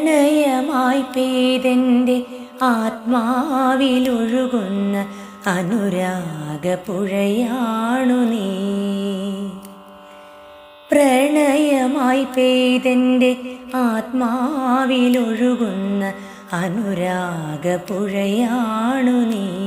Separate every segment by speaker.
Speaker 1: പ്രണയമായി പേതെന്റെ ആത്മാവിലൊഴുകുന്ന അനുരാഗപ്പുഴയാണു നീ. പ്രണയമായി പെയ്തെന്റെ ആത്മാവിലൊഴുകുന്ന അനുരാഗപ്പുഴയാണു നീ.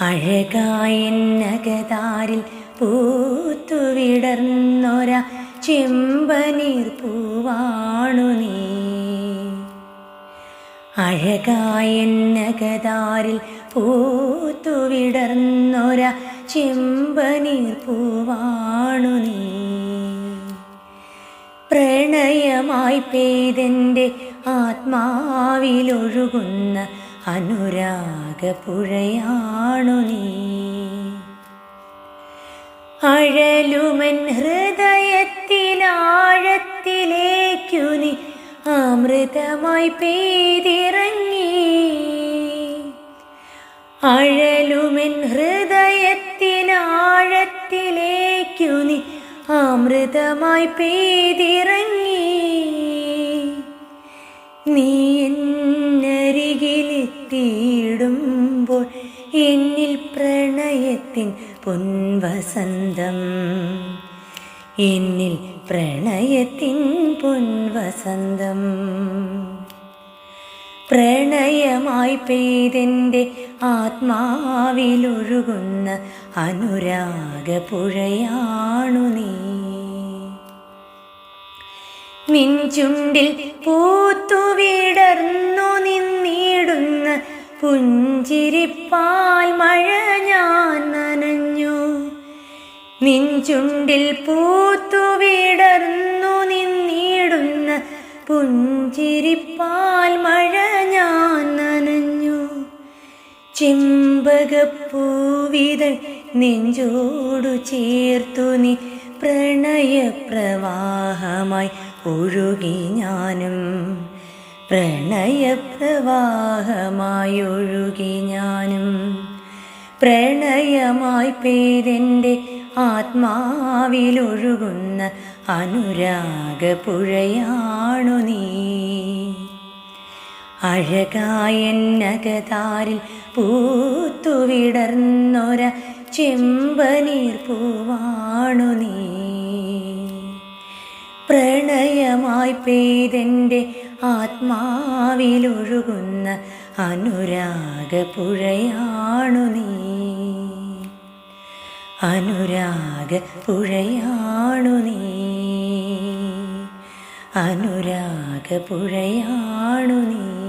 Speaker 1: അഴകായ നഗതാരിൽ പൂത്തുവിടർന്നൊര ചെമ്പനീർ പൂവാണു നീ. അഴകായ നഗതാരിൽ പൂത്തുവിടർന്നൊര ചെമ്പനീർ പൂവാണു നീ. പ്രണയമായി പെയ്തെന്റെ ആത്മാവിലൊഴുകുന്ന അനുരാഗപ്പുഴയാണു നീ. അഴലുമൻ ഹൃദയത്തിലാഴത്തിലേക്കു നീ അമൃതമായി പെയ്തിറങ്ങി. അഴലുമെൻ ഹൃദയത്തിനാഴത്തിലേക്കു നീ അമൃതമായി പെയ്തിറങ്ങി. നീ എന്നരികിലെത്തിയിടുമ്പോൾ എന്നിൽ പ്രണയത്തിൻ പൊൻവസന്തം. എന്നിൽ പ്രണയത്തിൻ പൊൻവസന്തം. പ്രണയമായി പെയ്തെന്റെ ആത്മാവിലൊഴുകുന്ന അനുരാഗപ്പുഴയാണു നീ. നിൻ ചുണ്ടിൽ പൂത്തു വിടർന്നു നിന്നിടുന്ന പുഞ്ചിരിപ്പാൽ മഴ ഞാൻ നനഞ്ഞു. നിൻ പൂത്തു വിടർന്നു നിന്നിടുന്ന പുഞ്ചിരിപ്പാൽ മഴ ഞാൻ നനഞ്ഞു. ചെമ്പകപ്പൂവിതൾ നെഞ്ചോടു ചേർത്തു നീ പ്രണയപ്രവാഹമായി ഒഴുകി ഞാനും. പ്രണയപ്രവാഹമായി ഒഴുകി ഞാനും. പ്രണയമായി പേരെന്റെ ആത്മാവിലൊഴുകുന്ന അനുരാഗപ്പുഴയാണു നീ. അഴകായ നഗതാരിൽ പൂത്തുവിടർന്നൊര ചെമ്പനീർ പൂവാണു നീ. പ്രണയമായി പെയ്തെന്റെ ആത്മാവിലൊഴുകുന്ന അനുരാഗപ്പുഴയാണു നീ. അനുരാഗപ്പുഴയാണു നീ. അനുരാഗപ്പുഴയാണു നീ.